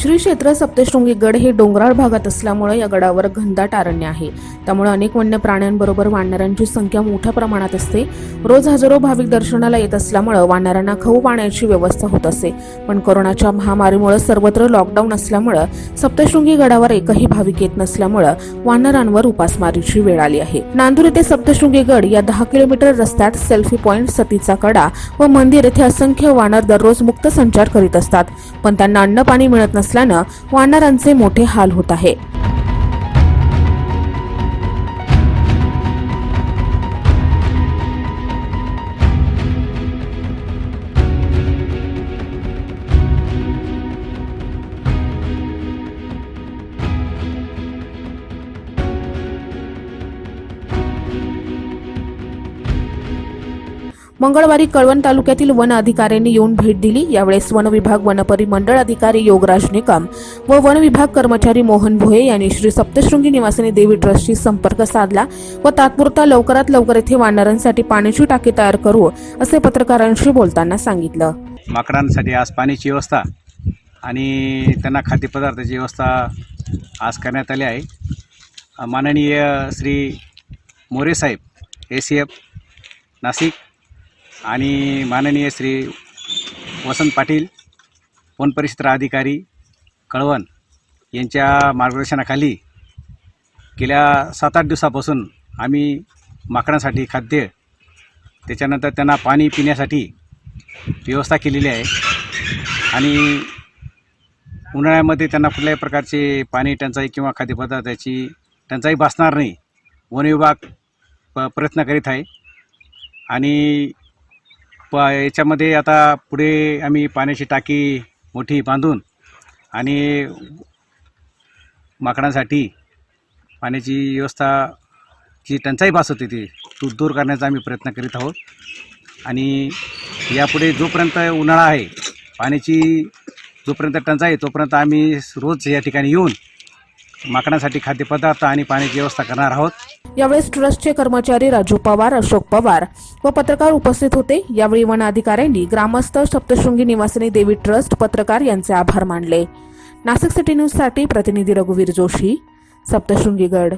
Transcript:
श्री क्षेत्र सप्तशृंगी गड हे डोंगराळ भागात असल्यामुळे या गडावर घनदाट अरण्य आहे. त्यामुळे अनेक वन्य प्राण्यांबरोबर वानरांची संख्या मोठ्या प्रमाणात असते. रोज हजारो भाविक दर्शनाला येत असल्यामुळे वानरांना खाऊ पाण्याची व्यवस्था होत असे. पण कोरोनाच्या महामारीमुळे सर्वत्र लॉकडाऊन असल्यामुळे सप्तशृंगी गडावर एकही भाविक येत नसल्यामुळे वानरांवर उपासमारीची वेळ आली आहे. नांदूर येथे सप्तशृंगी गड या दहा किलोमीटर रस्त्यात सेल्फी पॉइंट सतीचा कडा व मंदिर येथे असंख्य वानर दररोज मुक्त संचार करीत असतात. पण त्यांना अन्न पाणी मिळत नसल्यानं वानरांचे मोठे हाल होत आहे. मंगळवारी कळवण तालुक्यातील वन अधिकाऱ्यांनी येऊन भेट दिली. यावेळेस वन विभाग वनपरिमंडळ अधिकारी योगराज निकम व वन विभाग कर्मचारी मोहन भोये यांनी श्री सप्तशृंगी निवासिनी देवी ट्रस्टशी संपर्क साधला व तात्पुरता लवकरात लवकर येथे वानरांसाठी पाण्याची टाकी तयार करू असे पत्रकारांशी बोलताना सांगितलं. माकडांसाठी आज पाण्याची व्यवस्था आणि त्यांना खाद्यपदार्थाची व्यवस्था आज करण्यात आली आहे. माननीय श्री मोरे साहेब ए सी एफ नाशिक आणि माननीय श्री वसंत पाटील वन परिक्षेत्र अधिकारी कळवण यांच्या मार्गदर्शनाखाली गेल्या सात आठ दिवसापासून आम्ही माकडांसाठी खाद्य त्याच्यानंतर त्यांना पाणी पिण्यासाठी व्यवस्था केलेली आहे. आणि उन्हाळ्यामध्ये त्यांना कुठल्याही प्रकारचे पाणी टंचाई किंवा खाद्यपदार्थाची टंचाई भासणार नाही वन विभाग प प्रयत्न करीत आहे. आणि प याच्यामध्ये आता पुढे आम्ही पाण्याची टाकी मोठी बांधून आणि माकडांसाठी पाण्याची व्यवस्था जी टंचाई भासत होती ती दूर करण्याचा आम्ही प्रयत्न करीत आहोत. आणि यापुढे जोपर्यंत उन्हाळा आहे पाण्याची जोपर्यंत टंचाई आहे तोपर्यंत आम्ही रोज या ठिकाणी येऊन माकडांसाठी खाद्यपदार्थ आणि पाण्याची व्यवस्था करणार आहोत. यावेळेस ट्रस्टचे कर्मचारी राजू पवार अशोक पवार व पत्रकार उपस्थित होते. यावेळी वन अधिकाऱ्यांनी ग्रामस्थ सप्तशृंगी निवासिनी देवी ट्रस्ट पत्रकार यांचे आभार मानले. नाशिक सिटी न्यूजसाठी प्रतिनिधी रघुवीर जोशी सप्तशृंगी गड